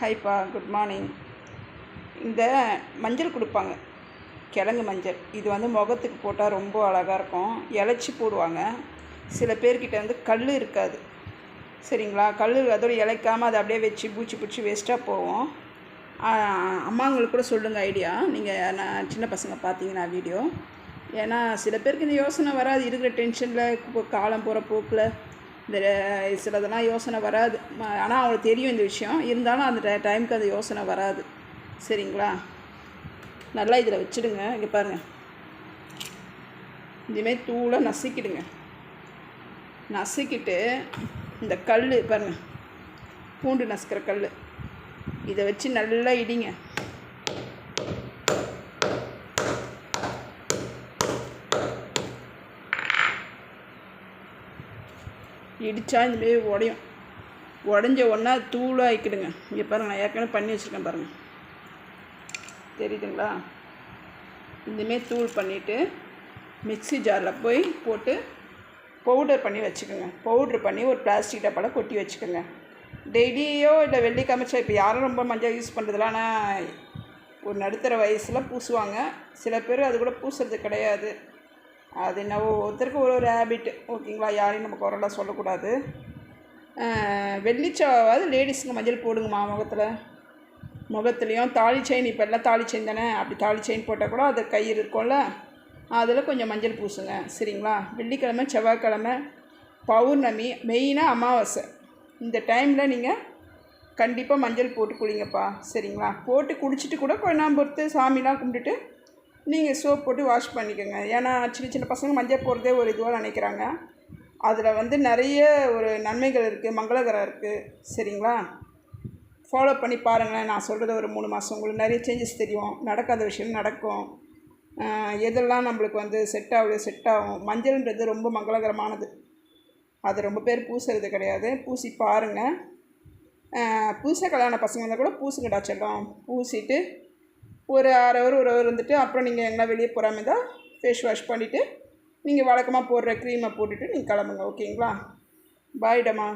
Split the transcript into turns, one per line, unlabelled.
ஹைப்பா good morning இந்த மஞ்சள் கொடுப்பாங்க. கிழங்கு மஞ்சள். இது வந்து முகத்துக்கு போட்டால் ரொம்ப அழகாக இருக்கும். இலைச்சி போடுவாங்க. சில பேர்கிட்ட வந்து கல் இருக்காது. சரிங்களா? கல் அதோட இலைக்காமல் அதை அப்படியே வச்சு பூச்சி பிடிச்சி வேஸ்ட்டாக போவோம் அம்மாங்களுக்கு கூட சொல்லுங்கள் ஐடியா. நீங்கள் நான் சின்ன பசங்க பார்த்தீங்கன்னா வீடியோ ஏன்னா சில பேருக்கு இந்த யோசனை வராது. இருக்கிற டென்ஷனில் காலம் போகிற போக்கில். இந்த சிலதெல்லாம் யோசனை வராது. ஆனால் அவங்களுக்கு தெரியும் இந்த விஷயம். இருந்தாலும் அந்த டை டைமுக்கு அந்த யோசனை வராது. சரிங்களா? நல்லா இதில் வச்சுடுங்க. இங்கே பாருங்கள் இதுமாரி தூளாக நசுக்கிடுங்க. நசுக்கிட்டு இந்த கல் பாருங்கள் பூண்டு நசுக்கிற கல் இதை வச்சு நல்லா இடிங்க. இடித்தா இந்தமாரி உடையும். உடஞ்ச ஒன்றா தூளாக இங்கே பாருங்கள் நான் ஏற்கனவே பண்ணி வச்சுருக்கேன் பாருங்கள் தெரியுதுங்களா? இந்தமாரி தூள் பண்ணிவிட்டு மிக்ஸி ஜாரில் போய் போட்டு பவுடர் பண்ணி வச்சுக்கோங்க. பவுட்ரு பண்ணி ஒரு பிளாஸ்டிக் டப்பாவில் கொட்டி வச்சுக்கோங்க. டெய்லியோ இல்லை வெள்ளிக்கிழமைச்சா இப்போ யாரும் ரொம்ப மஞ்சள் யூஸ் பண்ணுறதுலான்னா ஆனால் ஒரு நடுத்தர வயசில் பூசுவாங்க. சில பேர் அது கூட பூசுறது கிடையாது. அது என்ன ஒவ்வொருத்தருக்கும் ஒரு ஒரு ஹேபிட் ஓகேங்களா? யாரையும் நம்ம குரலாக சொல்லக்கூடாது. வெள்ளிச்சாவது லேடிஸுங்க மஞ்சள் போடுங்கம்மா முகத்தில். முகத்துலேயும் தாலி செயின் இப்போ எல்லாம் தாலி செயின் தானே? அப்படி தாலி செயின் போட்டால் கூட அது கயிறு இருக்கும்ல? அதில் கொஞ்சம் மஞ்சள் பூசுங்க. சரிங்களா? வெள்ளிக்கிழமை செவ்வாய்க்கிழமை பௌர்ணமி மெயினாக அமாவாசை. இந்த டைமில் நீங்கள் கண்டிப்பாக மஞ்சள் போட்டு குளிங்கப்பா. சரிங்களா? போட்டு குடிச்சிட்டு கூட கொஞ்ச பொறுத்து சாமிலாம் கும்பிட்டுட்டு நீங்கள் சோப் போட்டு வாஷ் பண்ணிக்கோங்க. ஏன்னா சின்ன சின்ன பசங்க மஞ்சள் போடுறதே ஒரு இதுவாக நினைக்கிறாங்க. அதில் வந்து நிறைய ஒரு நன்மைகள் இருக்குது மங்களகரம் இருக்குது சரிங்களா? ஃபாலோ பண்ணி பாருங்களேன். நான் சொல்கிறது ஒரு மூணு மாதம் உங்களுக்கு நிறைய சேஞ்சஸ் தெரியும். நடக்காத விஷயம் நடக்கும். எதெல்லாம் நம்மளுக்கு வந்து செட் ஆகுது செட் ஆகும். மஞ்சள்ன்றது ரொம்ப மங்களகரமானது. அது ரொம்ப பேர் பூசுறது கிடையாது. பூசி பாருங்கள் பூச கல்யாண பசங்க இருந்தால் கூட பூசுங்கடா செல்லம். பூசிட்டு ஒரு அரை ஹவர் ஒரு ஹவர் இருந்துட்டு அப்புறம் நீங்கள் எங்கன்னா வெளியே போகிற தான் ஃபேஸ் வாஷ் பண்ணிவிட்டு நீங்கள் வழக்கமாக போடுற க்ரீமை போட்டுட்டு நீங்கள் கிளம்புங்க ஓகேங்களா பாய்டம்மா